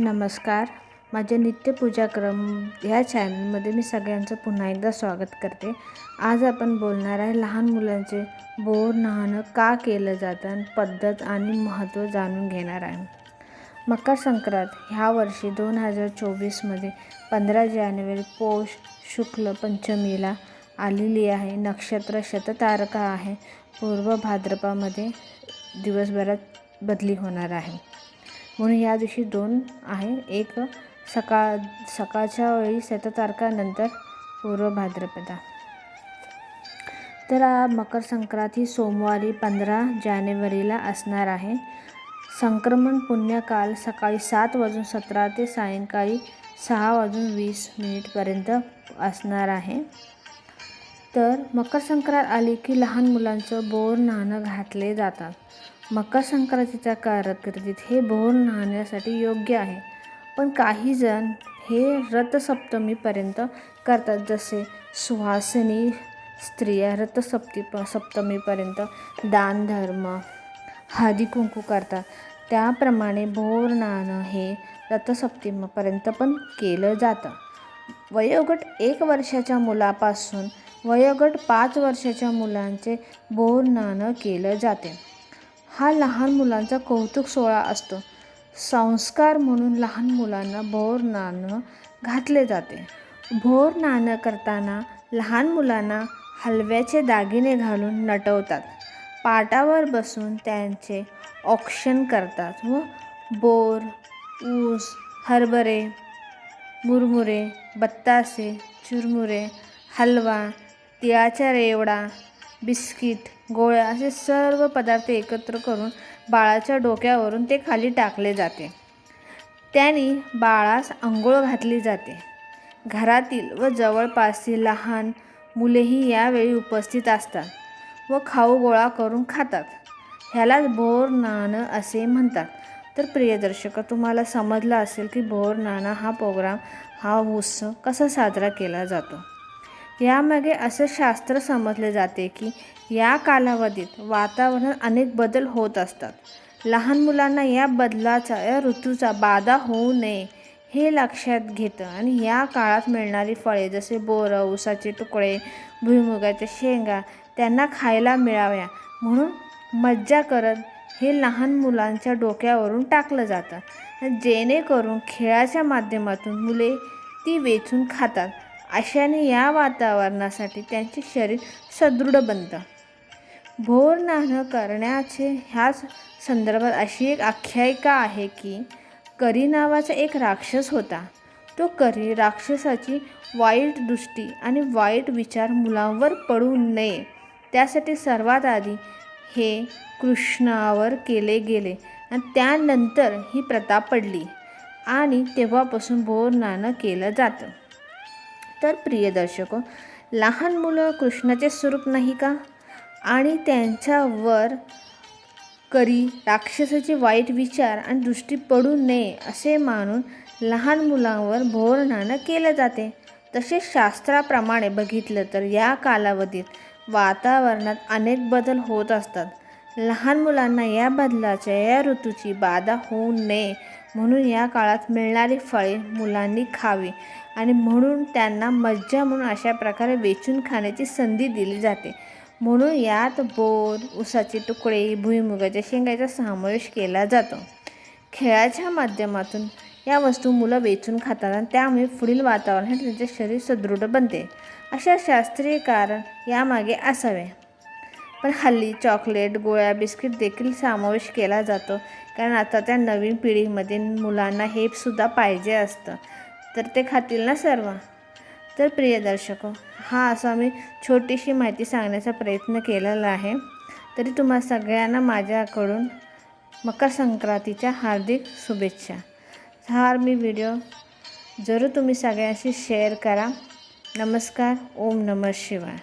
नमस्कार. माझ्या नित्यपूजाक्रम ह्या चॅनलमध्ये मी सगळ्यांचं पुन्हा एकदा स्वागत करते. आज आपण बोलणार आहे लहान मुलांचे बोर न्हाणं का केलं जातं आणि पद्धत आणि महत्त्व जाणून घेणार आहे. मकर संक्रांत ह्या वर्षी दोन हजार चोवीसमध्ये पंधरा जानेवारी पौष शुक्ल पंचमीला आलेली आहे. नक्षत्र शततारका आहे. पूर्व भाद्रपामध्ये दिवसभरात बदली होणार आहे. म्हणून या दिवशी दोन आहे. एक सकाळ सकाळच्या वेळी शततारकानंतर पूर्व भाद्रपदा. तर मकर संक्रांत ही सोमवारी पंधरा जानेवारीला असणार आहे. संक्रमण पुण्यकाल सकाळी सात वाजून सतरा ते सायंकाळी सहा वाजून वीस मिनिटपर्यंत असणार आहे. तर मकर संक्रांत आली की लहान मुलांचं बोर नाणं घातले जातात. मकर संक्रांतीच्या कारकिर्दीत हे भोर नाहण्यासाठी योग्य आहे. पण काही जण हे रथसप्तमीपर्यंत करतात. जसे सुहासिनी स्त्रिया रथसप्ती प सप्तमीपर्यंत दानधर्म हळदी कुंकू करतात. त्याप्रमाणे भोर नाणं हे रथसप्तमीपर्यंत पण केलं जातं. वयोगट एक वर्षाच्या मुलापासून वयोगट पाच वर्षाच्या मुलांचे बोर नाणं केलं जाते. हा लहान मुलांचा कौतुक सोहळा असतो. संस्कार म्हणून लहान मुलांना भोर नाणं घातले जाते. भोर नाणं करताना लहान मुलांना हलव्याचे दागिने घालून नटवतात. पाटावर बसून त्यांचे ऑक्शन करतात व बोर ऊस हरभरे मुरमुरे बत्तासे चुरमुरे हलवा तिळाचा रेवडा बिस्किट गोळ्या असे सर्व पदार्थ एकत्र करून बाळाच्या डोक्यावरून ते खाली टाकले जाते. त्याने बाळास आंघोळ घातली जाते. घरातील व जवळपासची लहान मुलेही यावेळी उपस्थित असतात व खाऊ गोळा करून खातात. ह्यालाच भोर नाणं असे म्हणतात. तर प्रियदर्शक तुम्हाला समजलं असेल की भोर नाणं हा प्रोग्राम हा उत्सव कसा साजरा केला जातो? यामागे असं शास्त्र समजले जाते की या कालावधीत वातावरणात अनेक बदल होत असतात. लहान मुलांना या बदलाचा या ऋतूचा बाधा होऊ नये हे लक्षात घेतं आणि या काळात मिळणारी फळे जसे बोरं ऊसाचे तुकडे भुईमुगाच्या शेंगा त्यांना खायला मिळाव्या. म्हणून मज्जा करत हे लहान मुलांच्या डोक्यावरून टाकलं जातं. जेणेकरून खेळाच्या माध्यमातून मुले ती वेचून खातात. अशाने या वातावरणासाठी त्यांचे शरीर सदृढ बनतं. भोर नाणं करण्याचे ह्याच संदर्भात अशी एक आख्यायिका आहे की करी नावाचा एक राक्षस होता. तो करी राक्षसाची वाईट दृष्टी आणि वाईट विचार मुलांवर पडू नये. त्यासाठी सर्वात आधी हे कृष्णावर केले गेले आणि त्यानंतर ही प्रथा पडली आणि तेव्हापासून भोर नाणं केलं जातं. तर प्रिय दर्शको लहान मुलं कृष्णाचे स्वरूप नाही का? आणि त्यांच्यावर करी राक्षसाचे वाईट विचार आणि दृष्टी पडू नये असे मानून लहान मुलांवर भोरणानं केलं जाते. तसेच शास्त्राप्रमाणे बघितलं तर या कालावधीत वातावरणात अनेक बदल होत असतात. लहान मुलांना या बदलाच्या या ऋतूची बाधा होऊ नये म्हणून या काळात मिळणारी फळे मुलांनी खावी आणि म्हणून त्यांना मज्जा म्हणून अशा प्रकारे वेचून खाण्याची संधी दिली जाते. म्हणून यात बोर उसाचे तुकडे भुईमुगाच्या शेंगाचा समावेश केला जातो. खेळाच्या माध्यमातून या वस्तू मुलं वेचून खातात त्यामुळे पुढील वातावरणात त्यांचे शरीर सुदृढ बनते. अशा शास्त्रीय कारण यामागे असावे. पण हल्ली चॉकलेट गोळ्या बिस्किट देखील समावेश केला जातो. कारण आता त्या नवीन पिढीमध्ये मुलांना हे सुद्धा पाहिजे असतं. तर ते खातील ना सर्व? तर प्रिय दर्शक हा असा मी छोटीशी माहिती सांगण्याचा प्रयत्न केलेला आहे. तरी तुम्हा सगळ्यांना माझ्याकडून मकर संक्रांतीच्या हार्दिक शुभेच्छा. हा मी व्हिडिओ जरूर तुम्ही सगळ्यांशी शेअर करा. नमस्कार ओम नमः शिवाय.